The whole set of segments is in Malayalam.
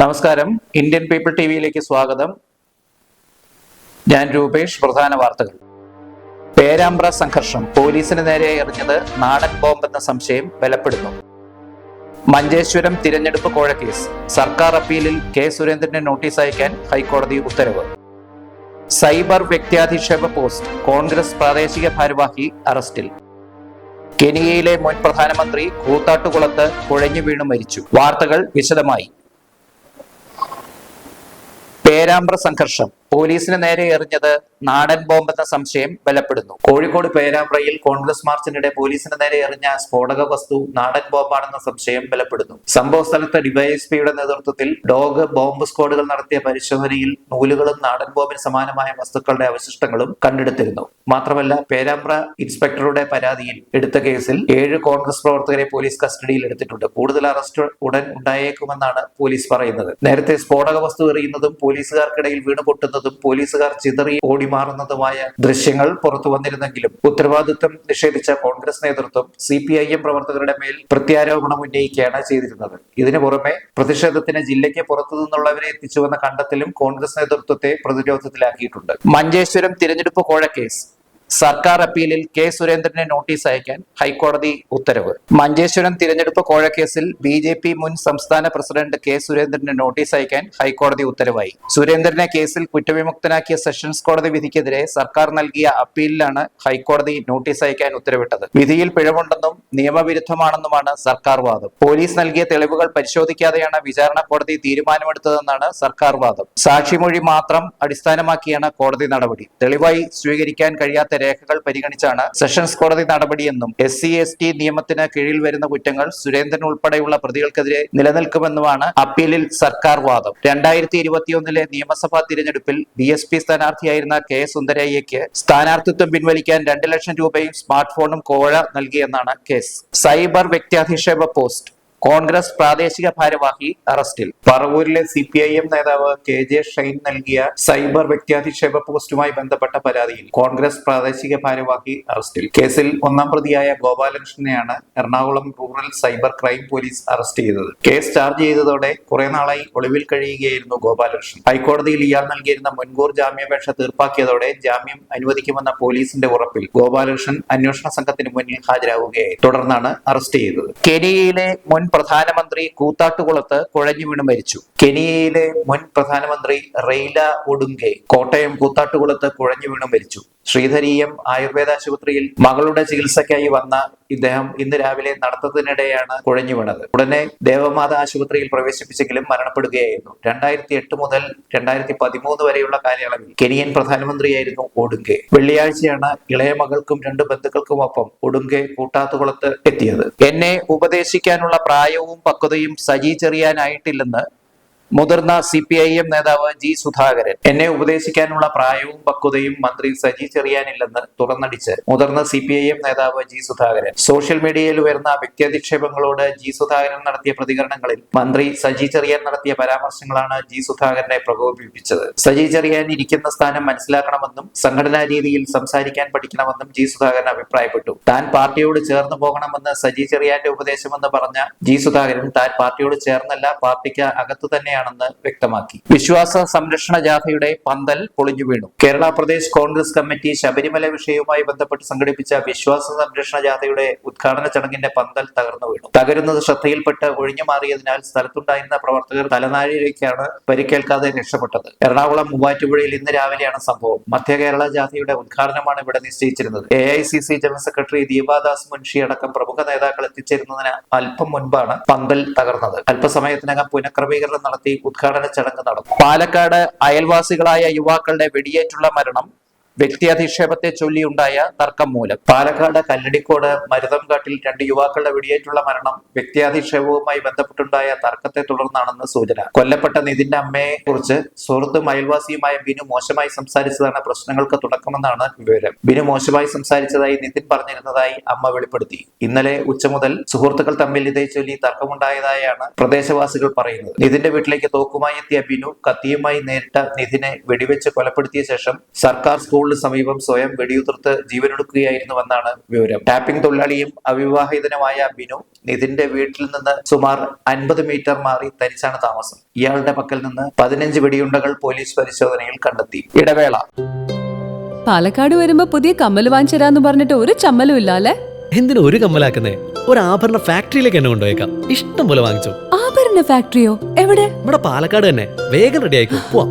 നമസ്കാരം. ഇന്ത്യൻ പീപ്പിൾ ടി വിയിലേക്ക് സ്വാഗതം. ഞാൻ രൂപേഷ് പ്രധാന വാർത്തകൾ. പേരാമ്പ്ര സംഘർഷം. പോലീസിന് നേരെ എറിഞ്ഞത് നാടൻ ബോംബെന്ന സംശയം ബലപ്പെടുന്നു. മഞ്ചേശ്വരം തിരഞ്ഞെടുപ്പ് കോഴക്കേസ്. സർക്കാർ അപ്പീലിൽ കെ സുരേന്ദ്രന് നോട്ടീസ് അയക്കാൻ ഹൈക്കോടതി ഉത്തരവ്. സൈബർ വ്യക്തിയാധിക്ഷേപ പോസ്റ്റ്. കോൺഗ്രസ് പ്രാദേശിക ഭാരവാഹി അറസ്റ്റിൽ. കെനിയയിലെ മുൻ പ്രധാനമന്ത്രി കൂത്താട്ടുകുളത്ത് കുഴഞ്ഞു വീണു മരിച്ചു. വാർത്തകൾ വിശദമായി. പേരാമ്പ്ര സംഘർഷം. പോലീസിന് നേരെ എറിഞ്ഞത് നാടൻ ബോംബെന്ന സംശയം ബലപ്പെടുന്നു. കോഴിക്കോട് പേരാമ്പ്രയിൽ കോൺഗ്രസ് മാർച്ചിനിടെ പോലീസിന് നേരെ എറിഞ്ഞ സ്ഫോടക വസ്തു നാടൻ ബോംബാണെന്ന സംശയം ബലപ്പെടുന്നു. സംഭവ സ്ഥലത്ത് ഡിവൈഎസ്പിയുടെ നേതൃത്വത്തിൽ ഡോഗ് ബോംബ് സ്ക്വാഡുകൾ നടത്തിയ പരിശോധനയിൽ നൂലുകളും നാടൻ ബോംബിന് സമാനമായ വസ്തുക്കളുടെ അവശിഷ്ടങ്ങളും കണ്ടെടുത്തിരുന്നു. മാത്രമല്ല പേരാമ്പ്ര ഇൻസ്പെക്ടറുടെ പരാതിയിൽ എടുത്ത കേസിൽ ഏഴ് കോൺഗ്രസ് പ്രവർത്തകരെ പോലീസ് കസ്റ്റഡിയിൽ എടുത്തിട്ടുണ്ട്. കൂടുതൽ അറസ്റ്റ് ഉടൻ ഉണ്ടായേക്കുമെന്നാണ് പോലീസ് പറയുന്നത്. നേരത്തെ സ്ഫോടക വസ്തു എറിയുന്നതും പോലീസുകാർക്കിടയിൽ വീണ് പൊട്ടുന്നതും പോലീസുകാർ ചിതറി ഓടിമാറുന്നതുമായ ദൃശ്യങ്ങൾ പുറത്തു വന്നിരുന്നെങ്കിലും ഉത്തരവാദിത്വം നിഷേധിച്ച കോൺഗ്രസ് നേതൃത്വം സി പി ഐ എം പ്രവർത്തകരുടെ മേൽ പ്രത്യാരോപണം ഉന്നയിക്കുകയാണ് ചെയ്തിരുന്നത്. ഇതിനു പുറമെ പ്രതിഷേധത്തിന് ജില്ലയ്ക്ക് പുറത്തു നിന്നുള്ളവരെ എത്തിച്ചുവെന്ന കണ്ടെത്തലും കോൺഗ്രസ് നേതൃത്വത്തെ പ്രതിരോധത്തിലാക്കിയിട്ടുണ്ട്. മഞ്ചേശ്വരം തിരഞ്ഞെടുപ്പ് കോഴക്കേസ്. സർക്കാർ അപ്പീലിൽ കെ സുരേന്ദ്രനെ നോട്ടീസ് അയക്കാൻ ഹൈക്കോടതി ഉത്തരവ്. മഞ്ചേശ്വരം തിരഞ്ഞെടുപ്പ് കോഴക്കേസിൽ ബി ജെ പി മുൻ സംസ്ഥാന പ്രസിഡന്റ് കെ സുരേന്ദ്രനെ നോട്ടീസ് അയക്കാൻ ഹൈക്കോടതി ഉത്തരവായി. സുരേന്ദ്രനെ കേസിൽ കുറ്റവിമുക്തനാക്കിയ സെഷൻസ് കോടതി വിധിക്കെതിരെ സർക്കാർ നൽകിയ അപ്പീലിലാണ് ഹൈക്കോടതി നോട്ടീസ് അയക്കാൻ ഉത്തരവിട്ടത്. വിധിയിൽ പിഴവുണ്ടെന്നും നിയമവിരുദ്ധമാണെന്നുമാണ് സർക്കാർ വാദം. പോലീസ് നൽകിയ തെളിവുകൾ പരിശോധിക്കാതെയാണ് വിചാരണ കോടതി തീരുമാനമെടുത്തതെന്നാണ് സർക്കാർ വാദം. സാക്ഷിമൊഴി മാത്രം അടിസ്ഥാനമാക്കിയാണ് കോടതി നടപടി. തെളിവായി സ്വീകരിക്കാൻ കഴിയാത്ത രേഖകൾ പരിഗണിച്ചാണ് സെഷൻസ് കോടതി നടപടിയെന്നും എസ് സി എസ് ടി നിയമത്തിന് കീഴിൽ വരുന്ന കുറ്റങ്ങൾ സുരേന്ദ്രൻ ഉൾപ്പെടെയുള്ള പ്രതികൾക്കെതിരെ നിലനിൽക്കുമെന്നുമാണ് അപ്പീലിൽ സർക്കാർ വാദം. രണ്ടായിരത്തി ഇരുപത്തിയൊന്നിലെ നിയമസഭാ തിരഞ്ഞെടുപ്പിൽ ബി എസ് പി സ്ഥാനാർത്ഥിയായിരുന്ന കെ സുന്ദരയ്യയ്ക്ക് സ്ഥാനാർത്ഥിത്വം പിൻവലിക്കാൻ രണ്ട് ലക്ഷം രൂപയും സ്മാർട്ട് ഫോണും കോഴ നൽകിയെന്നാണ് കേസ്. സൈബർ വ്യക്തിയാധിക്ഷേപ പോസ്റ്റ്. കോൺഗ്രസ് പ്രാദേശിക ഭാരവാഹി അറസ്റ്റിൽ. പറവൂരിലെ സി പി ഐ എം നേതാവ് കെ ജെ ഷൈൻ നൽകിയ സൈബർ വ്യക്തിയാധിക്ഷേപ പോസ്റ്റുമായി ബന്ധപ്പെട്ട പരാതിയിൽ കോൺഗ്രസ് പ്രാദേശിക ഭാരവാഹി അറസ്റ്റിൽ. കേസിൽ ഒന്നാം പ്രതിയായ ഗോപാലകൃഷ്ണനെയാണ് Ernakulam rural cyber crime police arrest ചെയ്തത്. കേസ് ചാർജ് ചെയ്തതോടെ കുറെ നാളായി ഒളിവിൽ കഴിയുകയായിരുന്നു ഗോപാലകൃഷ്ണൻ. ഹൈക്കോടതിയിൽ ഇയാൾ നൽകിയിരുന്ന മുൻകൂർ ജാമ്യാപേക്ഷ തീർപ്പാക്കിയതോടെ ജാമ്യം അനുവദിക്കുമെന്ന പോലീസിന്റെ ഉറപ്പിൽ ഗോപാലകൃഷ്ണൻ അന്വേഷണ സംഘത്തിന് മുന്നിൽ ഹാജരാകുകയായി തുടർന്നാണ് അറസ്റ്റ് ചെയ്തത്. കെനിയയിലെ മുൻ പ്രധാനമന്ത്രി കൂത്താട്ടുകുളത്ത് കുഴഞ്ഞു വീണ് മരിച്ചു. കെനിയയിലെ മുൻ പ്രധാനമന്ത്രി റെയ്ല ഒടുങ്കെ കോട്ടയം കൂത്താട്ടുകുളത്ത് കുഴഞ്ഞു വീണ് മരിച്ചു. ശ്രീധരീയം ആയുർവേദ ആശുപത്രിയിൽ മകളുടെ ചികിത്സയ്ക്കായി വന്ന ഇദ്ദേഹം ഇന്ന് രാവിലെ നടത്തത്തിനിടെയാണ് കുഴഞ്ഞു വീണത്. ഉടനെ ദേവമാത ആശുപത്രിയിൽ പ്രവേശിപ്പിച്ചെങ്കിലും മരണപ്പെടുകയായിരുന്നു. രണ്ടായിരത്തി എട്ട് മുതൽ രണ്ടായിരത്തി പതിമൂന്ന് വരെയുള്ള കാലയളവിൽ കെനിയൻ പ്രധാനമന്ത്രിയായിരുന്നു ഒടുങ്കെ വെള്ളിയാഴ്ചയാണ് ഇളയ മകൾക്കും രണ്ട് ബന്ധുക്കൾക്കുമൊപ്പം ഒടുങ്കെ കൂട്ടാത്തുകുളത്ത് എത്തിയത്. എന്നെ ഉപദേശിക്കാനുള്ള പ്രായവും പക്വതയും സജീ ചെറിയാനായിട്ടില്ലെന്ന് മുതിർന്ന സി പി ഐ എം നേതാവ് ജി സുധാകരൻ. എന്നെ ഉപദേശിക്കാനുള്ള പ്രായവും പക്വതയും മന്ത്രി സജി ചെറിയാനില്ലെന്ന് തുറന്നടിച്ച് മുതിർന്ന സി പി ഐ എം നേതാവ് ജി സുധാകരൻ. സോഷ്യൽ മീഡിയയിൽ ഉയർന്ന വ്യക്തിയധിക്ഷേപങ്ങളോട് ജി സുധാകരൻ നടത്തിയ പ്രതികരണങ്ങളിൽ മന്ത്രി സജി ചെറിയാൻ നടത്തിയ പരാമർശങ്ങളാണ് ജി സുധാകരനെ പ്രകോപിപ്പിച്ചത്. സജി ചെറിയാൻ ഇരിക്കുന്ന സ്ഥാനം മനസ്സിലാക്കണമെന്നും സംഘടനാ രീതിയിൽ സംസാരിക്കാൻ പഠിക്കണമെന്നും ജി സുധാകരൻ അഭിപ്രായപ്പെട്ടു. താൻ പാർട്ടിയോട് ചേർന്നു പോകണമെന്ന് സജി ചെറിയാന്റെ ഉപദേശമെന്ന് പറഞ്ഞ ജി സുധാകരൻ താൻ പാർട്ടിയോട് ചേർന്നല്ല പാർട്ടിക്ക് അകത്തു തന്നെയാണെന്ന് വ്യക്തമാക്കി. വിശ്വാസ സംരക്ഷണ ജാഥയുടെ പന്തൽ പൊളിഞ്ഞു വീണു. കേരള പ്രദേശ് കോൺഗ്രസ് കമ്മിറ്റി ശബരിമല വിഷയവുമായി ബന്ധപ്പെട്ട് സംഘടിപ്പിച്ച വിശ്വാസ സംരക്ഷണ ജാഥയുടെ ഉദ്ഘാടന ചടങ്ങിന്റെ പന്തൽ തകർന്നു വീണു. തകരുന്നത് ശ്രദ്ധയിൽപ്പെട്ട് ഒഴിഞ്ഞു മാറിയതിനാൽ സ്ഥലത്തുണ്ടായിരുന്ന പ്രവർത്തകർ തലനാരിഴയ്ക്കാണ് പരിക്കേൽക്കാതെ രക്ഷപ്പെട്ടത്. എറണാകുളം മൂവാറ്റുപുഴയിൽ ഇന്ന് രാവിലെയാണ് സംഭവം. മധ്യ കേരള ജാഥയുടെ ഉദ്ഘാടനമാണ് ഇവിടെ നിശ്ചയിച്ചിരുന്നത്. A I C C general secretary Deepa Das Munshi അടക്കം പ്രമുഖ നേതാക്കൾ എത്തിച്ചേരുന്നതിന് അല്പം മുൻപാണ് പന്തൽ തകർന്നത്. അല്പസമയത്തിനകം പുനഃക്രമീകരണം നടത്തി ഉദ്ഘാടന ചടങ്ങ് നടന്നു. പാലക്കാട് അയൽവാസികളായ യുവാക്കളുടെ വെടിയേറ്റുള്ള മരണം വ്യക്തിയധിക്ഷേപത്തെ ചൊല്ലിയുണ്ടായ തർക്കം മൂലം. പാലക്കാട് കല്ലടിക്കോട് മരുതംകാട്ടിൽ രണ്ട് യുവാക്കളുടെ വെടിയേറ്റുള്ള മരണം വ്യക്തിയാധിക്ഷേപവുമായി ബന്ധപ്പെട്ടുണ്ടായ തർക്കത്തെ തുടർന്നാണെന്ന് സൂചന. കൊല്ലപ്പെട്ട നിതിന്റെ അമ്മയെ കുറിച്ച് സുഹൃത്തും അയൽവാസിയുമായ ബിനു മോശമായി സംസാരിച്ചതാണ് പ്രശ്നങ്ങൾക്ക് തുടക്കമെന്നാണ് വിവരം. ബിനു മോശമായി സംസാരിച്ചതായി നിതിൻ പറഞ്ഞിരുന്നതായി അമ്മ വെളിപ്പെടുത്തി. ഇന്നലെ ഉച്ച മുതൽ സുഹൃത്തുക്കൾ തമ്മിൽ ഇതേ ചൊല്ലി തർക്കമുണ്ടായതായാണ് പ്രദേശവാസികൾ പറയുന്നത്. നിതിന്റെ വീട്ടിലേക്ക് തോക്കുമായി എത്തിയ ബിനു കത്തിയുമായി നേരിട്ട നിതിനെ വെടിവെച്ച് കൊലപ്പെടുത്തിയ ശേഷം സർക്കാർ സ്കൂൾ സ്കൂളിന് സമീപം സ്വയം വെടിയുതിർത്ത് ജീവനൊടുക്കുകയായിരുന്നുവെന്നാണ് വിവരം. ടാപ്പിംഗ് തൊഴിലാളിയും അവിവാഹിതനുമായ ബിനു നിതിന്റെ വീട്ടിൽ നിന്ന് സുമാർ അൻപത് മീറ്റർ മാറി തനിച്ചാണ് താമസം. ഇയാളുടെ പക്കൽ നിന്ന് പതിനഞ്ച് വെടിയുണ്ടകൾ പോലീസ് പരിശോധനയിൽ കണ്ടെത്തി. ഇടവേള. പാലക്കാട് വരുമ്പോ പുതിയ കമ്മൽ വാങ്ങിച്ചരാന്ന് പറഞ്ഞിട്ട് ഒരു ചമ്മലും ഇല്ല അല്ലെ എന്തിനു ഒരു കമ്മലാക്കുന്നേ? ഒരു ആഭരണ ഫാക്ടറിയിലേക്ക് എന്നെ കൊണ്ടുപോയേക്കാം. ഇഷ്ടം പോലെ വാങ്ങിച്ചു. ആഭരണ ഫാക്ടറിയോ? എവിടെ? ഇവിടെ പാലക്കാട് തന്നെ. വേഗം റെഡി ആയിക്കോ. പോവാം.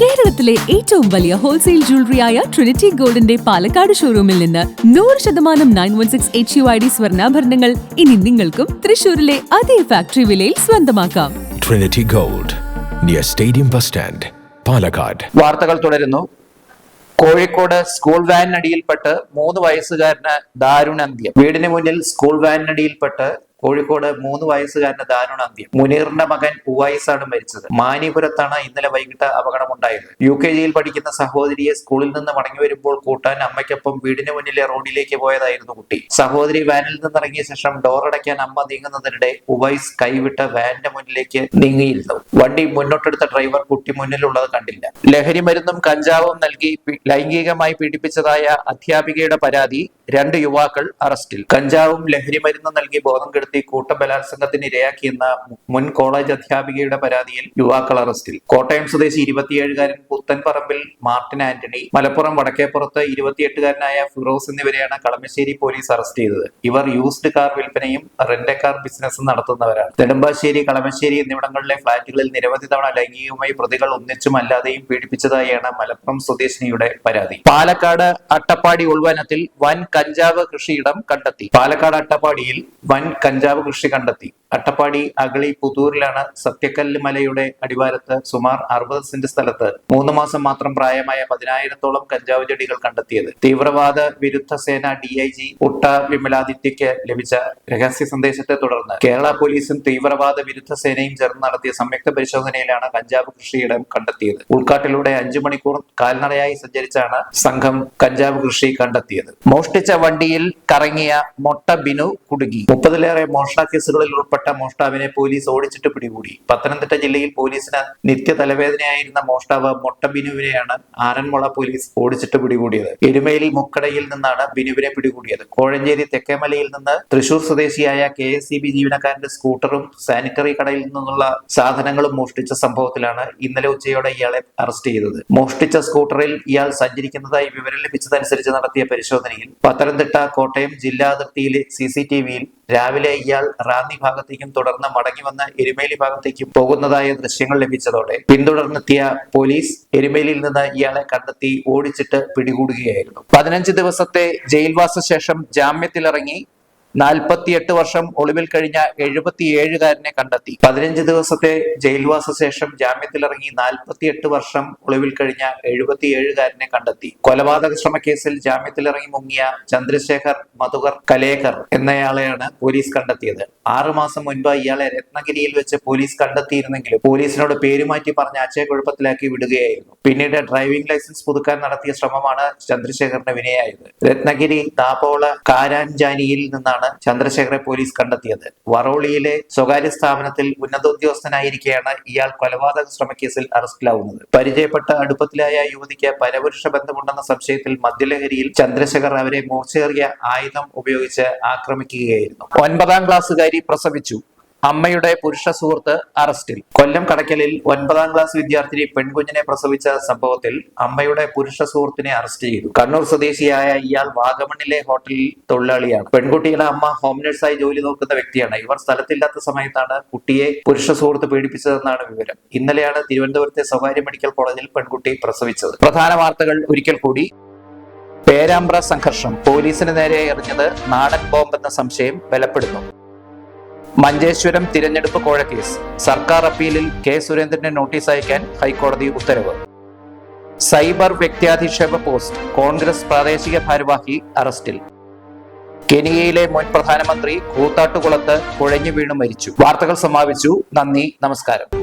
കേരളത്തിലെ ഏറ്റവും വലിയ ഹോൾസെയിൽ ജ്വല്ലറിയായ ട്രിനിറ്റി ഗോൾഡിന്റെ പാലക്കാട് ഷോറൂമിൽ നിന്ന് നൂറ് ശതമാനം nine one six H U I D സ്വർണാഭരണങ്ങൾ ഇനി നിങ്ങൾക്കും തൃശൂരിലെ അതേ ഫാക്ടറി വിലയിൽ സ്വന്തമാക്കാം. Trinity gold near stadium bus stand Palakkad വാർത്തകൾ തുടരുന്നു. കോഴിക്കോട് സ്കൂൾ വാനിനടിയിൽപ്പെട്ട് മൂന്ന് വയസ്സുകാരന് ദാരുണാന്ത്യം. വീടിന് മുന്നിൽ സ്കൂൾ വാനിനടിയിൽപ്പെട്ട് കോഴിക്കോട് മൂന്ന് വയസ്സുകാരന് ദാരുണാന്ത്യം. മുനീറിന്റെ മകൻ ഉവൈസാണ് മരിച്ചത്. മാനിപുരത്താണ് ഇന്നലെ വൈകിട്ട് അപകടമുണ്ടായത്. യു കെ ജിയിൽ പഠിക്കുന്ന സഹോദരിയെ സ്കൂളിൽ നിന്ന് മടങ്ങി വരുമ്പോൾ കൂട്ടാൻ അമ്മയ്ക്കൊപ്പം വീടിന് മുന്നിലെ റോഡിലേക്ക് പോയതായിരുന്നു കുട്ടി. സഹോദരി വാനിൽ നിന്നിറങ്ങിയ ശേഷം ഡോർ അടയ്ക്കാൻ അമ്മ നീങ്ങുന്നതിനിടെ ഉവൈസ് കൈവിട്ട് വാനിന്റെ മുന്നിലേക്ക് നീങ്ങിയിരുന്നു. വണ്ടി മുന്നോട്ടെടുത്ത ഡ്രൈവർ കുട്ടി മുന്നിലുള്ളത് കണ്ടില്ല. ലഹരി മരുന്നും കഞ്ചാവും നൽകി ലൈംഗികമായി പീഡിപ്പിച്ചതായ അധ്യാപികയുടെ പരാതി രണ്ട് യുവാക്കൾ അറസ്റ്റിൽ. കഞ്ചാവും ലഹരിമരുന്നും നൽകി ബോധം കെടുത്തി കൂട്ടബലാത്സംഗത്തിന് ഇരയാക്കിയെന്ന മുൻ കോളേജ് അധ്യാപികയുടെ പരാതിയിൽ യുവാക്കൾ അറസ്റ്റിൽ. കോട്ടയം സ്വദേശി ഇരുപത്തിയേഴുകാരൻ പുത്തൻപറമ്പിൽ മാർട്ടിൻ ആന്റണി മലപ്പുറം വടക്കേപ്പുറത്ത് ഇരുപത്തിയെട്ടുകാരനായ ഫിറോസ് എന്നിവരെയാണ് കളമശ്ശേരി പോലീസ് അറസ്റ്റ് ചെയ്തത്. ഇവർ യൂസ്ഡ് കാർ വിൽപ്പനയും റെന്റ് കാർ ബിസിനസ്സും നടത്തുന്നവരാണ്. നെടുമ്പാശ്ശേരി കളമശ്ശേരി എന്നിവിടങ്ങളിലെ ഫ്ളാറ്റുകളിൽ നിരവധി തവണ ലൈംഗികവുമായി പ്രതികൾ ഒന്നിച്ചും അല്ലാതെയും പീഡിപ്പിച്ചതായാണ് മലപ്പുറം സ്വദേശിനിയുടെ പരാതി. പാലക്കാട് അട്ടപ്പാടി ഉൾവനത്തിൽ വൻ കഞ്ചാവ് കൃഷിയിടം കണ്ടെത്തി. പാലക്കാട് അട്ടപ്പാടിയിൽ വൻ കഞ്ചാവ് കൃഷി കണ്ടെത്തി. അട്ടപ്പാടി അഗളി പുതൂരിലാണ് സത്യക്കല്ല് മലയുടെ അടിവാരത്ത് സുമാർ അറുപത് സെന്റ് സ്ഥലത്ത് മൂന്ന് മാസം മാത്രം പ്രായമായ പതിനായിരത്തോളം കഞ്ചാവ് ചെടികൾ കണ്ടെത്തിയത്. തീവ്രവാദ വിരുദ്ധ സേന ഡി ഐ ജി ഉട്ട വിമലാദിത്യക്ക് ലഭിച്ച രഹസ്യ സന്ദേശത്തെ തുടർന്ന് കേരള പോലീസും തീവ്രവാദ വിരുദ്ധ സേനയും ചേർന്ന് നടത്തിയ സംയുക്ത പരിശോധനയിലാണ് കഞ്ചാവ് കൃഷിയിടം കണ്ടെത്തിയത്. ഉൾക്കാട്ടിലൂടെ അഞ്ചു മണിക്കൂർ കാൽനടയായി സഞ്ചരിച്ചാണ് സംഘം കഞ്ചാവ് കൃഷി കണ്ടെത്തിയത്. മോഷ്ടിച്ച വണ്ടിയിൽ കറങ്ങിയ മൊട്ട ബിനു കുടുങ്ങി. മുപ്പതിലേറെ മോഷണ കേസുകളിൽ ഉൾപ്പെട്ട മോഷ്ടാവിനെ പോലീസ് ഓടിച്ചിട്ട് പിടികൂടി. പത്തനംതിട്ട ജില്ലയിൽ പോലീസിന് നിത്യ തലവേദനയായിരുന്ന മോഷ്ടാവ് മൊട്ട ബിനുവിനെയാണ് ആറന്മുള പോലീസ് ഓടിച്ചിട്ട് പിടികൂടിയത്. എരുമേലി മുക്കടയിൽ നിന്നാണ് ബിനുവിനെ പിടികൂടിയത്. കോഴഞ്ചേരി തെക്കേമലയിൽ നിന്ന് തൃശൂർ സ്വദേശിയായ കെ എസ് സി ബി ജീവനക്കാരന്റെ സ്കൂട്ടറും സാനിറ്ററി കടയിൽ നിന്നുള്ള സാധനങ്ങളും മോഷ്ടിച്ച സംഭവത്തിലാണ് ഇന്നലെ ഉച്ചയോടെ ഇയാളെ അറസ്റ്റ് ചെയ്തത്. മോഷ്ടിച്ച സ്കൂട്ടറിൽ ഇയാൾ സഞ്ചരിക്കുന്നതായി വിവരം ലഭിച്ചതനുസരിച്ച് നടത്തിയ പരിശോധനയിൽ പത്തനംതിട്ട കോട്ടയം ജില്ലാ അതിർത്തിയിലെ സി സി ടി വിയിൽ രാവിലെ ഇയാൾ റാന്നി ഭാഗത്തേക്കും തുടർന്ന് മടങ്ങി വന്ന എരുമേലി ഭാഗത്തേക്കും പോകുന്നതായ ദൃശ്യങ്ങൾ ലഭിച്ചതോടെ പിന്തുടർന്നെത്തിയ പോലീസ് എരുമേലിയിൽ നിന്ന് ഇയാളെ കണ്ടെത്തി ഓടിച്ചിട്ട് പിടികൂടുകയായിരുന്നു. പതിനഞ്ച് ദിവസത്തെ ജയിൽവാസ ശേഷം ജാമ്യത്തിലിറങ്ങി നാൽപ്പത്തിയെട്ട് വർഷം ഒളിവിൽ കഴിഞ്ഞ എഴുപത്തിയേഴുകാരനെ കണ്ടെത്തി. പതിനഞ്ച് ദിവസത്തെ ജയിൽവാസ ശേഷം ജാമ്യത്തിലിറങ്ങി നാൽപ്പത്തിയെട്ട് വർഷം ഒളിവിൽ കഴിഞ്ഞ എഴുപത്തിയേഴുകാരനെ കണ്ടെത്തി. കൊലപാതക ശ്രമക്കേസിൽ ജാമ്യത്തിലിറങ്ങി മുങ്ങിയ ചന്ദ്രശേഖർ മധുകർ കലേഖർ എന്നയാളെയാണ് പോലീസ് കണ്ടെത്തിയത്. ആറു മാസം മുൻപ് ഇയാളെ രത്നഗിരിയിൽ വെച്ച് പോലീസ് കണ്ടെത്തിയിരുന്നെങ്കിലും പോലീസിനോട് പേരുമാറ്റി പറഞ്ഞ് അച്ചയക്കുഴപ്പത്തിലാക്കി വിടുകയായിരുന്നു. പിന്നീട് ഡ്രൈവിംഗ് ലൈസൻസ് പുതുക്കാൻ നടത്തിയ ശ്രമമാണ് ചന്ദ്രശേഖറിന് വിനയായത്. രത്നഗിരി താപോള കാരാഞ്ചാനിയിൽ നിന്നാണ് ചന്ദ്രശേഖരെ പോലീസ് കണ്ടെത്തിയത്. വറോളിയിലെ സ്വകാര്യ സ്ഥാപനത്തിൽ ഉന്നത ഉന്നതോദ്യോഗസ്ഥനായിരിക്കെയാണ് ഇയാൾ കൊലപാതക ശ്രമക്കേസിൽ അറസ്റ്റിലാവുന്നത്. പരിചയപ്പെട്ട അടുപ്പത്തിലായ യുവതിക്ക് പരപുരുഷ ബന്ധമുണ്ടെന്ന സംശയത്തിൽ മദ്യലഹരിയിൽ ചന്ദ്രശേഖർ അവരെ മൂർച്ചയേറിയ ആയുധം ഉപയോഗിച്ച് ആക്രമിക്കുകയായിരുന്നു. ഒൻപതാം ക്ലാസ്സുകാരി പ്രസവിച്ചു. അമ്മയുടെ പുരുഷ സുഹൃത്ത് അറസ്റ്റിൽ. കൊല്ലം കടയ്ക്കലിൽ ഒൻപതാം ക്ലാസ് വിദ്യാർത്ഥിനി പെൺകുഞ്ഞിനെ പ്രസവിച്ച സംഭവത്തിൽ അമ്മയുടെ പുരുഷ സുഹൃത്തിനെ അറസ്റ്റ് ചെയ്തു. കണ്ണൂർ സ്വദേശിയായ ഇയാൾ വാഗമണിലെ ഹോട്ടലിൽ തൊഴിലാളിയാണ്. പെൺകുട്ടിയുടെ അമ്മ ഹോം നഴ്സായി ജോലി നോക്കുന്ന വ്യക്തിയാണ്. ഇവർ സ്ഥലത്തില്ലാത്ത സമയത്താണ് കുട്ടിയെ പുരുഷ സുഹൃത്ത് പീഡിപ്പിച്ചതെന്നാണ് വിവരം. ഇന്നലെയാണ് തിരുവനന്തപുരത്തെ സ്വകാര്യ മെഡിക്കൽ കോളേജിൽ പെൺകുട്ടി പ്രസവിച്ചത്. പ്രധാന വാർത്തകൾ ഒരിക്കൽ കൂടി. പേരാമ്പ്ര സംഘർഷം. പോലീസിന് നേരെ എറിഞ്ഞത് നാടൻ ബോംബെന്ന സംശയം ബലപ്പെടുന്നു. മഞ്ചേശ്വരം തിരഞ്ഞെടുപ്പ് കോഴക്കേസ്. സർക്കാർ അപ്പീലിൽ കെ സുരേന്ദ്രന് നോട്ടീസ് അയക്കാൻ ഹൈക്കോടതി ഉത്തരവ്. സൈബർ വ്യക്തിയാധിക്ഷേപ പോസ്റ്റ് കോൺഗ്രസ് പ്രാദേശിക ഭാരവാഹി അറസ്റ്റിൽ. കെനിയയിലെ മുൻ പ്രധാനമന്ത്രി കൂത്താട്ടുകുളത്ത് കുഴഞ്ഞു വീണു മരിച്ചു. വാർത്തകൾ സമാപിച്ചു. നന്ദി നമസ്കാരം.